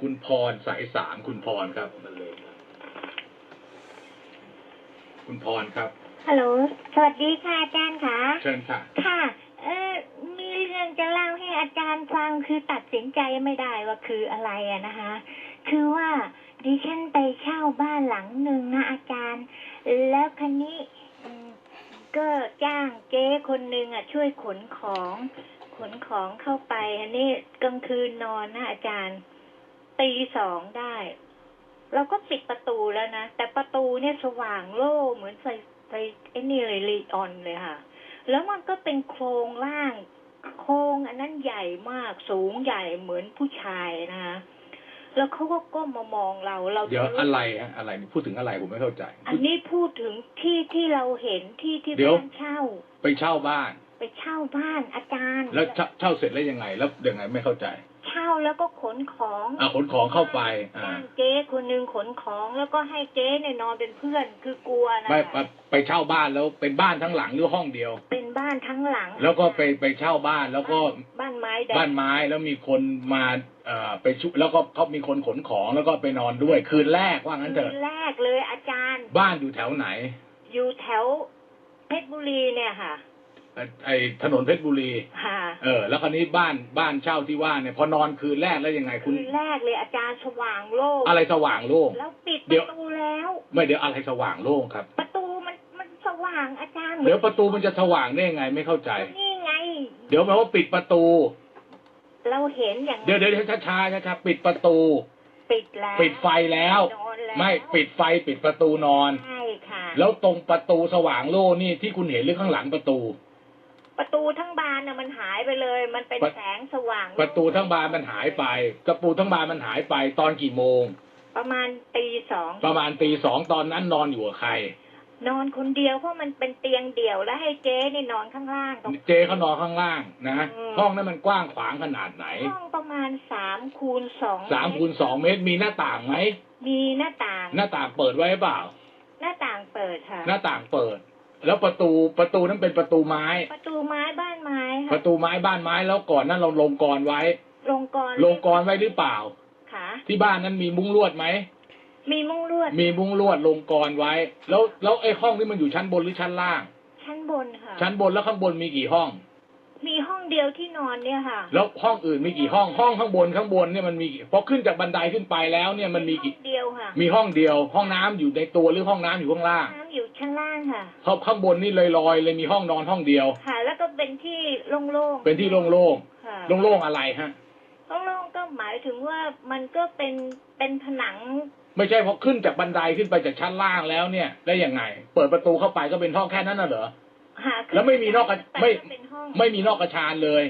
คุณพรสายสามคุณพรครับมันเลยครับคุณพรครับ ฮัลโหล สวัสดีค่ะอาจารย์ค่ะ เชิญค่ะ ค่ะ เออมีเรื่องจะเล่าให้อาจารย์ฟังคือตัดสินใจไม่ได้ว่าคืออะไรอะนะคะ คือว่าดิฉันไปเช่าบ้านหลังหนึ่งนะอาจารย์ แล้วคันนี้อืมก็จ้างเจ๊คนหนึ่งอะช่วยขนของ ขนของเข้าไป อันนี้กลางคืนนอนนะอาจารย์ ตีสองได้ เราก็ปิดประตูแล้วนะ แต่ประตูเนี่ยสว่างโล่เหมือนไฟไฟไอ้นี่เลยลีออนเลยค่ะ แล้วมันก็เป็นโครงร่าง โครงอันนั้นใหญ่มากสูงใหญ่เหมือนผู้ชายนะคะแล้วเขาก็ก้มมามองเรา เราเดี๋ยวรู้อะไรฮะอะไรพูดถึงอะไรผมไม่เข้าใจ อันนี้พูดถึงที่ที่เราเห็นที่ที่เดี๋ยวบ้านเช่า ไปเช่าบ้าน ไปเช่าบ้านอาจารย์ แล้วเช่าเช่าเสร็จแล้วยังไง แล้วยังไงไม่เข้าใจ เช่าแล้วก็ขนของอะขนของเข้าไปอ่าจ้างเจ๊คนหนึ่งขนของแล้วก็ให้เจ๊เนี่ยนอนเป็นเพื่อนคือกลัวนะไม่ไปไปเช่าบ้านแล้วเป็นบ้านทั้งหลังหรือห้องเดียว เป็นบ้านทั้งหลังแล้วก็ไปไปเช่าบ้านแล้วก็บ้านไม้แดงบ้านไม้แล้วมีคนมาเอ่อไปชุแล้วก็เขามีคนขนของแล้วก็ไปนอนด้วย คืนแรกว่างั้นเถคือะนแรกเลยอาจารย์ บ้านอยู่แถวไหนอยู่แถวเพชรบุรีเนี่ยค่ะไอ้ไอ้ถนนเพชรบุรี ค่ะ เออ แล้วคราวนี้บ้านบ้านเช่าที่ว่าเนี่ยพอนอนคืนแรกแล้วยังไงคุคืณ นแรกเลยอาจารย์สว่างโล่งอะไรสว่างโล่ง แล้วปิดปเดี๋ยว ระตูแล้ว ไม่เดี๋ยวอะไรสว่างโล่งครับ ประตูมันมันสว่างอาจารย์เดี๋ยวประตูมันจะสว่างได้ยังไงไม่เข้าใจ นี่ไง เดี๋ยวแปลว่าปิดประตู เราเห็นอย่างนั้นเดี๋ยวเดี๋ยวช้าช้าช้าช้าๆปิดประตู ปิดแล้วปิดไฟแล้ว นอนแล้วไม่ปิดไฟปิดประตูนอน ใช่ค่ะแล้วตรงประตูสว่างโล่นี่ที่คุณเห็นหรือข้างหลังประตู ประตูทั้งบานน่ะมันหายไปเลย มันเป็นประแสงสว่างประตูทั้งบานมันหายไปประตูทั้งบานมันหายไปตอนกี่โมง ประมาณตีสองประมาณตีสองตอนนั้นนอนอยู่กับใคร นอนคนเดียวเพราะมันเป็นเตียงเดี่ยวแล้วให้เจ๊นี่นอนข้างล่างตรงเจเขานอนข้างล่างนะอืมห้องนั้นมันกว้างขวางขนาดไหน ห้องประมาณสามคูณสองสามคูณสองเมตรมีหน้าต่างไหมมีหน้าต่าง หน้าต่างเปิดไว้หรือเปล่า หน้าต่างเปิดค่ะ หน้าต่างเปิด แล้วประตูประตูนั้นเป็นประตูไม้ ประตูไม้บ้านไม้ปค่ะระตูไม้บ้านไม้แล้วก่อนนั้นเราลงกรไว้ ลงกรลงกรไว้หรือเปล่า ค่ะ ที่บ้านนั้นมีมุ้งลวดไหม มีมุ้งลวดมีมุ้งลวดลงกรไว้ แล้วแล้วไอ้ห้องนี้มันอยู่ชั้นบนหรือชั้นล่าง ชั้นบนค่ะ ชั้นบนแล้วข้างบนมีกี่ห้อง มีห้องเดียวที่นอนเนี่ยค่ะแล้วห้องอื่นมีกี่ห้อง ห้องข้างบนข้างบนเนี่ยมันมีกี่พอขึ้นจากบันไดขึ้นไปแล้วเนี่ยมันมีกี่ห้องเดียวค่ะมีห้องเดียว ห้องน้ำอยู่ในตัวหรือห้องน้ำอยู่ข้างล่าง น้ำ อยู่ชั้นล่างค่ะเขาข้างบนนี่ลอยๆเลยมีห้องนอนห้องเดียว ค่ะ แล้วก็เป็นที่โล่งๆ เป็นที่โล่งค่ะๆ โล่งๆอะไรฮะ โล่งๆก็หมายถึงว่ามันก็เป็นเป็นผนัง ไม่ใช่พอขึ้นจากบันไดขึ้นไปจากชั้นล่างแล้วเนี่ยได้ยังไง เปิดประตูเข้าไปก็เป็นห้องแค่นั้นน่ะเหรอ หาขึ้นแล้วไม่มีนอกกระไปไม่ ก็เป็นห้องไม่มีนอกกระชานเลย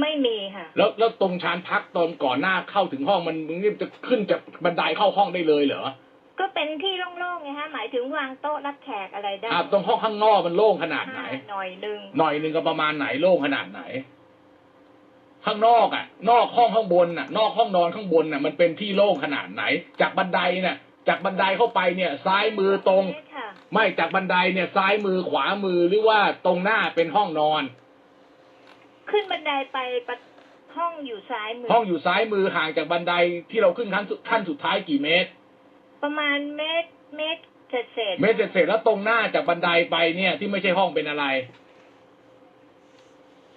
ไม่มีค่ะ แล้วแล้วตรงชานพักตอนก่อนหน้าเข้าถึงห้องมันมันนี่จะขึ้นจากบันไดเข้าห้องได้เลยเหรอ ก็เป็นที่โล่งๆไงฮะหมายถึงวางโต๊ะรับแขกอะไรได้อ่าตรงห้องข้างนอกมันโล่งขนาดไหน หน่อยหนึ่งหน่อยหนึ่งก็ประมาณไหนโล่งขนาดไหน ข้างนอกอะ นอกห้องข้างบนน่ะ นอกห้องนอนข้างบนน่ะ มันเป็นที่โล่งขนาดไหน จากบันไดน่ะ จากบันไดเข้าไปเนี่ย ซ้ายมือตรง ค่ะไม่จากบันไดเนี่ย ซ้ายมือขวามือหรือว่าตรงหน้าเป็นห้องนอน ขึ้นบันไดไปประห้องอยู่ซ้ายมือห้องอยู่ซ้ายมือห่างจากบันไดที่เราขึ้นขั้นสุดขั้นสุดท้ายกี่เมตร ประมาณเมตรเมตรเศษเศษๆเมตรเสร็จแล้วตรงหน้าจากบันไดไปเนี่ย ที่ไม่ใช่ห้องเป็นอะไร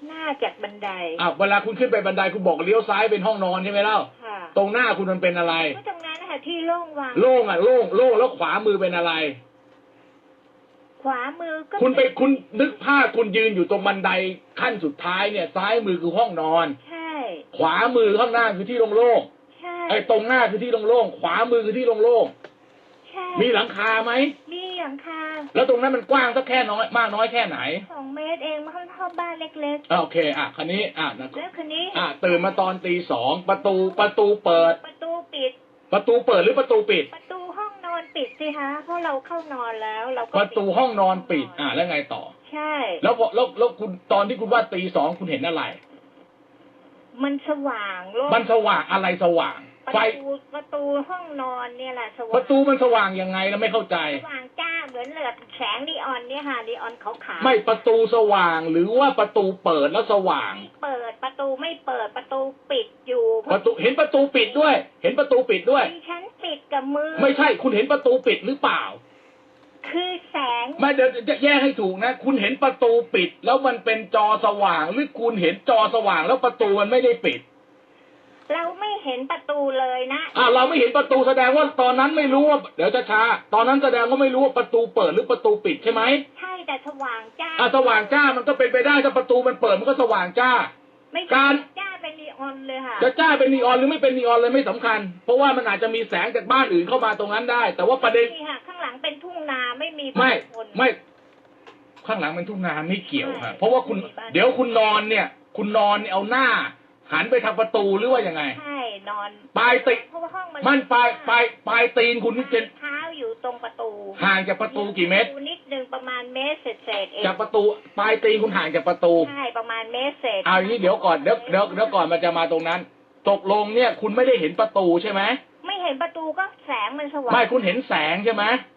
หน้าจากบันไดอะเวลาคุณขึ้นไปบันไดคุณบอกเลี้ยวซ้ายเป็นห้องนอนใช่ไหมเล่าค่ะตรงหน้าคุณมันเป็นอะไรก็ตรงนั้นนะคะที่โล่งวางโล่งอะโล่งโล่งแล้วขวามือเป็นอะไร ขวามือก็คุณไปคุณนึกภาพคุณยืนอยู่ตรงบันไดขั้นสุดท้ายเนี่ย ซ้ายมือคือห้องนอน ใช่ ขวามือข้างหน้าคือที่โล่งใช่ๆ ไอ้ตรงหน้าคือที่โล่งๆขวามือคือที่โล่งใช่ๆมีหลังคาไหมมีหลังคาแล้วตรงนั้นมันกว้างสักแค่น้อยมากน้อยแค่ไหนสองเมตรเองมันเข้าบ้านเล็กอะโอเคอะคันนี้อะนะๆแล้วคืนนี้ อะตื่นมาตอนตีสองประตูประตูเปิด ประตูปิด ประตูเปิดหรือประตูปิด ประตูห้องนอนปิดสิคะเพราะเราเข้านอนแล้ว เราก็ประตูห้องนอนปิด อะแล้วไงต่อ ใช่ แล้วพอแล้วแล้วคุณตอนที่คุณว่าตีสองคุณเห็นอะไรมันสว่างโล่งมันสว่างอะไรสว่าง ประไฟตูประตูห้องนอนเนี่ยแหละสปว่างระตูมันสว่างยังไงเราไม่เข้าใจสว่างจ้าเหมือนแบบแสงนีออนเนี่ยค่ะนีออนขาวๆไม่ประตูสว่างหรือว่าประตูเปิดแล้วสว่างไม่เปิดประตูไม่เปิดประตูปิดอยู่ประตูเห็นประตูปิดด้วย เห็นประตูปิดด้วยดิฉันปิดกับมือ ไม่ใช่คุณเห็นประตูปิดหรือเปล่า คือแสงไม่เดี๋ยวจะแยกให้ถูกนะ คุณเห็นประตูปิด แล้วมันเป็นจอสว่าง หรือคุณเห็นจอสว่างแล้วประตูมันไม่ได้ปิด เราไม่เห็นประตูเลยนะอ่าเราไม่เห็นประตูแสดงว่าตอนนั้นไม่รู้ว่าเดี๋ยวจะช้าๆตอนนั้นแสดงว่าไม่รู้ว่าประตูเปิดหรือประตูปิดใช่ไหมใช่แต่สว่างจ้าอ่าสว่างจ้ามันก็เป็นไปได้ถ้าประตูมันเปิดมันก็สว่างจ้า ไม่กาใช่รจ้าเป็นนีออนเลยค่ะจะจ้าเป็นนีออนหรือไม่เป็นนีออนเลยไม่สำคัญ เพราะว่ามันอาจจะมีแสงจากบ้านอื่นเข้ามาตรงนั้นได้ แต่ว่าประเด็นนี่ค่ะข้างหลังเป็นทุ่งนาไม่มีไม่บ้านคนไม่ข้างหลังเป็นทุ่งนาไม่เกี่ยวใช่ฮะเพราะว่าคุณไม่มีบ้านเดี๋ยวคุณนอนเนี่ย คุณนอนเนี่ยเอาหน้า หันไปทางประตูหรือว่ายังไง ใช่นอนปลายติเพราะว่าห้องมันมันปลายปลายปลายตีนคุณนี่จะเท้าอยู่ตรงประตู ห่างจากประตูกี่เมตรประตูนิดนึงประมาณเมตรเศษเศษๆเองจากประตูปลายตีนคุณห่างจากประตูใช่ประมาณเมตรเศษเอาอย่างนี้เดี๋ยวก่อนเดี๋ยวเดี๋ยวเดี๋ยวก่อนมันจะมาตรงนั้น ตกลงเนี่ยคุณไม่ได้เห็นประตูใช่ไหมไม่เห็นประตูก็แสงมันสว่างไม่คุณเห็นแสงใช่ไหม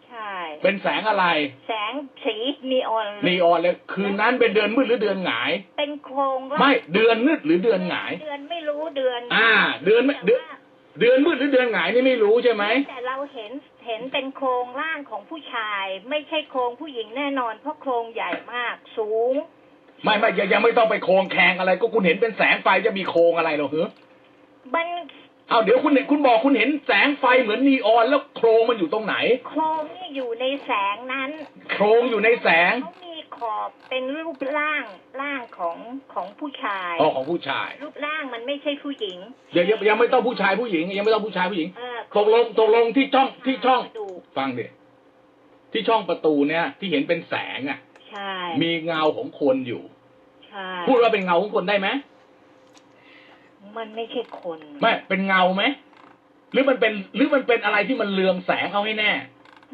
ใช่ เป็นแสงอะไร แสงสีนีออนเลยนีออนเลยคืนนั้นเป็นเดือนมืดหรือเดือนหงาย เป็นโครงร่างไม่เดือนมืดหรือเดือนหงาย เดือนไม่รู้เดือน อ่า เดือนไม่เดือนแต่ว่าเดือนมืดหรือเดือนหงายนี่ไม่รู้ใช่ไหมแต่เราเห็นเห็นเป็นโครงร่างของผู้ชาย ไม่ใช่โครงผู้หญิงแน่นอน เพราะโครงใหญ่มากสูง ไม่ไม่ยังยังไม่ต้องไปโครงแคงอะไร ก็คุณเห็นเป็นแสงไฟจะมีโครงอะไรหรอเหรอมัน เอาเดี๋ยวคุณเห็นคุณบอกคุณเห็นแสงไฟเหมือนนีออนแล้วโครงมันอยู่ตรงไหน โครงนี่อยู่ในแสงนั้น โครงอยู่ในแสงเขามีขอบเป็นรูปร่างร่างของของผู้ชายอ๋อของผู้ชาย รูปร่างมันไม่ใช่ผู้หญิงเดี๋ยวยังยังไม่ต้องผู้ชายผู้หญิง ยังไม่ต้องผู้ชายผู้หญิงเออตกลงตกลงที่ช่องที่ช่องดูฟังดิที่ช่องประตูเนี่ย ที่เห็นเป็นแสงอะใช่มีเงาของคนอยู่ใช่พูดว่าเป็นเงาของคนได้ไหม มันไม่ใช่คนไม่เป็นเงาไหมหรือมันเป็นหรือมันเป็นอะไรที่มันเรืองแสงเอาให้แน่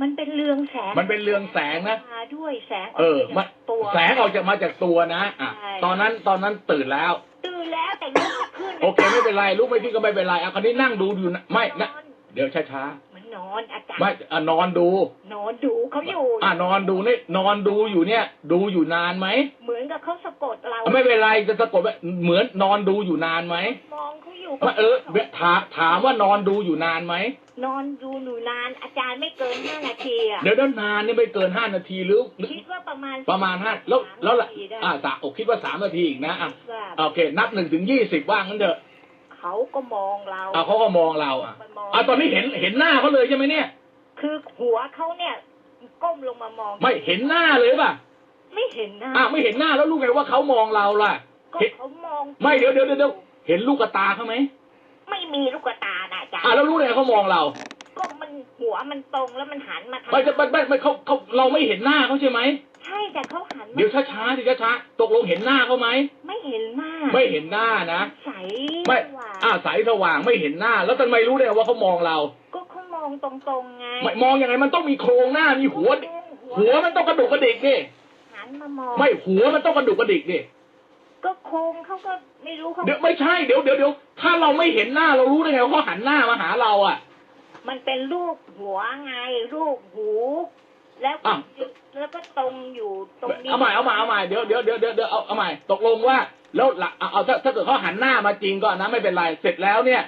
มันเป็นเรืองแสงมันเป็นเรืองแสงนะมาด้วยแสงเอออมัอนกจากตัวแสงออกจากมาจากตัวนะอะใช่ตอนนั้นตอนนั้นตื่นแล้วตื่นแล้วแต่ลุกไม่ขึ้นโอเคไม่เป็นไรลุกไม่ขึ้นก็ไม่เป็นไรอะคราวนี้นั่งดูอยู่นะไม่นะนอนเดี๋ยวช้าเหมั นนอนอาจารๆไม่ย์อะนอนดู นอนดูเขาอยู่อะนอนดูนี่นอนดูอยู่เนี่ย ดูอยู่นานไหมเหมือนกับเขาสะกดเราไม่เป็นไรจะสะกดว่าเหมือนนอนดูอยู่นานไหมมองเขาอยู่ว่าเออถามถามว่านอนดูอยู่นานไหมนอนดูหนูนานอาจารย์ไม่เกินห้านาทีอะเดี๋ยวด้านนานนี่ไม่เกินห้านาทีหรือหรือคิดว่าประมาณประมาณห้าแล้วแล้วละสามนาทีได้อ่าสะโอคิดว่าสามนาทีอีกนะอะว่าโอเค นับหนึ่งถึงยี่สิบว่างั้นเถอะ เขาก็มองเราอะเขาก็มองเราอะไปมงอะตอนนี้เห็นเห็นหน้าเขาเลยใช่ไหมเนี่ย คือหัวเขาเนี่ย ก้มลงมามอง ไม่เห็นหน้าเลยป่ะไม่เห็นหน้าอะไม่เห็นหน้าแล้วรู้ไงว่าเขามองเราล่ะ ก็เห็น เขามองไม่เดี๋ยวเดี๋ยวเดี๋ยวเห็นลูกกระตาเขาไหมไม่มีลูกตานะอาจารอะย์แล้วรู้ไงเขามองเราก็ มันหัวมันตรงแล้วมันหันมาทางไม่จะไม่ไม่ไม่เขาเขาเราไม่เห็นหน้าเขาใช่ไหมใช่แต่เขาหันมาเดี๋ยวช้าๆสิช้าๆตกลงเห็นหน้าเขาไหมไม่เห็นหน้าไม่เห็นหน้านะ ใสไม่ กว่าอ่าสายสว่างไม่เห็นหน้า แล้วทำไมรู้ได้ว่าเขามองเราก็เขามองตรงๆไงไม่มองยังไงมันต้องมีโครงหน้ามีหัว หัวมันต้องกระดุกกระดิกดิหันมามองไม่หัวมันต้องกระดุกกระดิกดิก็โครงเขาก็ไม่รู้เขาเดี๋ยวไม่ใช่เดี๋ยวเดี๋ยวเดี๋ยวถ้าเราไม่เห็นหน้าเรารู้ได้ไงว่าเขาหันหน้ามาหาเราอะ มันเป็นรูปหัวไงรูปหู แล้วก็อะแล้วก็ตรงอยู่ตรงนี้เอาใหม่เอาใหม่เอาใหม่เดี๋ยวเดี๋ยวเดี๋ยวเดี๋ยวเดี๋ยวเอาเอาใหม่ตกลงว่า แล้วหลักเอาเอาถ้าถ้าเกิดเขาหันหน้ามาจริงก็นะไม่เป็นไรเสร็จแล้วเนี่ย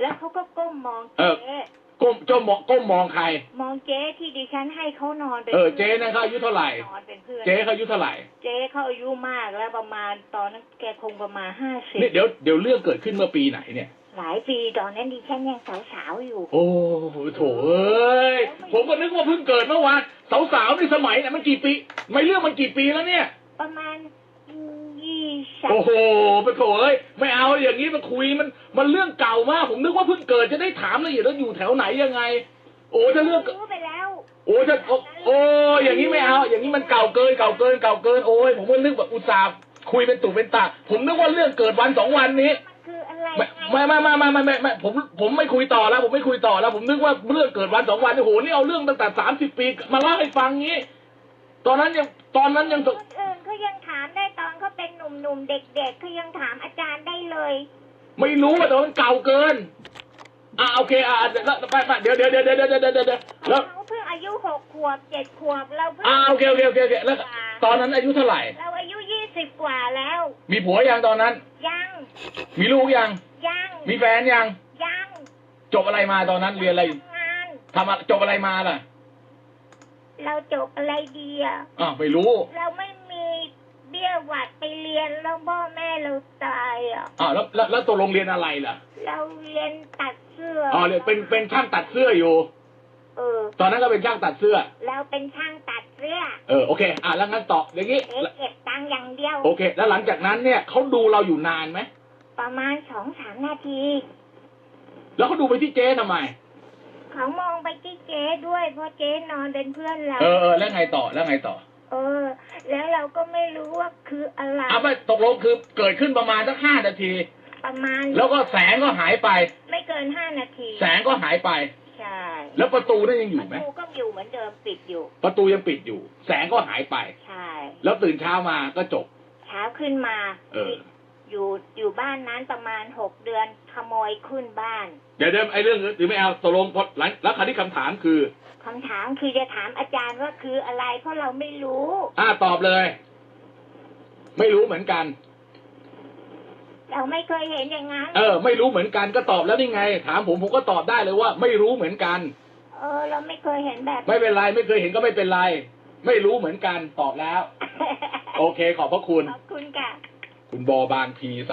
แล้วเขาก็ก้มมองเอเจ๊อก้มจ้มองก้มมองใคร มองเจ๊ที่ดิฉันให้เขานอนเป็นเออเจ๊นั่นเขาอายุเท่าไหร่ นอนเป็นเพื่อน เจ๊เขาอายุเท่าไหร่เจ๊เขาอายุมากแล้วประมาณตอนนั้นแกคงประมาณห้าสิบนี่เดี๋ยวเดี๋ยวเรื่องเกิดขึ้นเมื่อปีไหนเนี่ย หลายปีตอนนั้นดิฉันยังสาวๆอยู่ โอ้โหโถเอ้ยผมก็นึกว่าเพิ่งเกิดเมื่อวานสาวๆในสมัยเนี่ยมันกี่ปี ไม่เรื่องมันกี่ปีแล้วเนี่ย ประมาณยี่สิบโอ้โหไปโถเอ้ยไม่เอาอย่างนี้มาคุยมันมันเรื่องเก่ามาก ผมนึกว่าเพิ่งเกิดจะได้ถามละเอียดแล้วอยู่แถวไหนยังไง โอ้ถ้าเรื่องรู้ไปแล้วโอ้จะโอ้โอ้อย่างนี้ไม่เอา อย่างนี้มันเก่าเกินเก่าเกินเก่าเกินโอ้ยผมก็นึกแบบอุตส่าห์คุยเป็นตุเป็นตาผมนึกว่าเรื่องเกิดวันสองวันนี้มันคืออะ ไรไม่ไม่ไม่ไม่ไม่ไม่ไม่ผมผมไม่คุยต่อแล้ว ผมไม่คุยต่อแล้ว ผมนึกว่าเรื่องเกิดวันสองวันโอ้โหนี่เอาเรื่องตั้งแต่สามสิบปีมาเล่าให้ฟังงี้ ตอนนั้นยังตอนนั้นยังคนอื่นเขายังถามได้ตอนเขาเป็นหนุ่มๆเด็กๆเขายังถามอาจารย์ได้เลย ไม่รู้ว่าแต่มันเก่าเกินอ่าโอเคอ่าแล้วไปไปเดี๋ยวเดี๋ยวเดี๋ยวเดี๋ยวเดี๋ยวเดี๋ยวเดี๋ยวแล้วเขาเพิ่งอายุหกขวบเจ็ดขวบเราเพิ่งอ่าโอเคโอเคโอเคโอเคแล้วตอนนั้นอายุเท่าไหร่ เราอายุยี่สิบกว่าแล้ว มีผัวยังตอนนั้นยัง มีลูกยัง ยังมีแฟนยัง ยังจบอะไรมาตอนนั้นเรียนอะไรทำงานทำอะจบอะไรมาล่ะ เราจบอะไรดีอะอ่าวไม่รู้ เราไม่มีเบี้ยหวัดไปเรียนแล้วพ่อแม่เราตายอะอ่าวแล้วแล้วแล้วตกลงเรียนอะไรล่ะ เราเรียนตัดเสื้ออ๋อ๋อเรียนเป็นเป็นช่างตัดเสื้ออยู่ เออ ตอนนั้นก็เป็นช่างตัดเสื้อ เราเป็นช่างตัดเสื้อ เออ โอเค อะแล้วงั้นต่ออย่างงี้ เอ๊ะเก็บตังค์อย่างเดียว โอเค แล้วหลังจากนั้นเนี่ยเขาดูเราอยู่นานไหม ประมาณสองสามนาที แล้วเขาดูไปที่เจ๊ทำไม เขามองไปที่เจ๊ด้วยเพราะเจ๊นอนเป็นเพื่อนเรา เออเออแล้วไงต่อ แล้วไงต่อ เออ แล้วเราก็ไม่รู้ว่าคืออะไร เอาไปตกลงคือเกิดขึ้นประมาณสักห้านาที ประมาณ แล้วก็แสงก็หายไป ไม่เกินห้านาที แสงก็หายไป ใช่แล้วประตูนั่นยังอปยู่ระไหมตูก็อยู่เหมือนเดิมปิดอยู่ ประตูยังปิดอยู่ แสงก็หายไป ใช่ แล้วตื่นเช้ามาก็จบ เช้าขึ้นมา เออ อยู่อยู่บ้านนั้นประมาณหกเดือนขโมยขึ้นบ้าน เดี๋ยวเดี๋ยวไอ้เรื่องอื่นหรือไม่เอาตกลงพอหลังแล้วคราวนี้คำถามคือคำถามคือจะถามอาจารย์ว่าคืออะไรเพราะเราไม่รู้ อ่าตอบเลย ไม่รู้เหมือนกัน เราไม่เคยเห็นอย่างนั้นเออ ไม่รู้เหมือนกันก็ตอบแล้วนี่ไง ถามผมผมก็ตอบได้เลยว่า ไม่รู้เหมือนกัน เออ เราไม่เคยเห็นแบบ ไม่เป็นไรไม่เคยเห็นก็ไม่เป็นไร ไม่รู้เหมือนกันตอบแล้ว โอเค ขอบพระคุณ ขอบคุณค่ะ คุณบอบางทีใส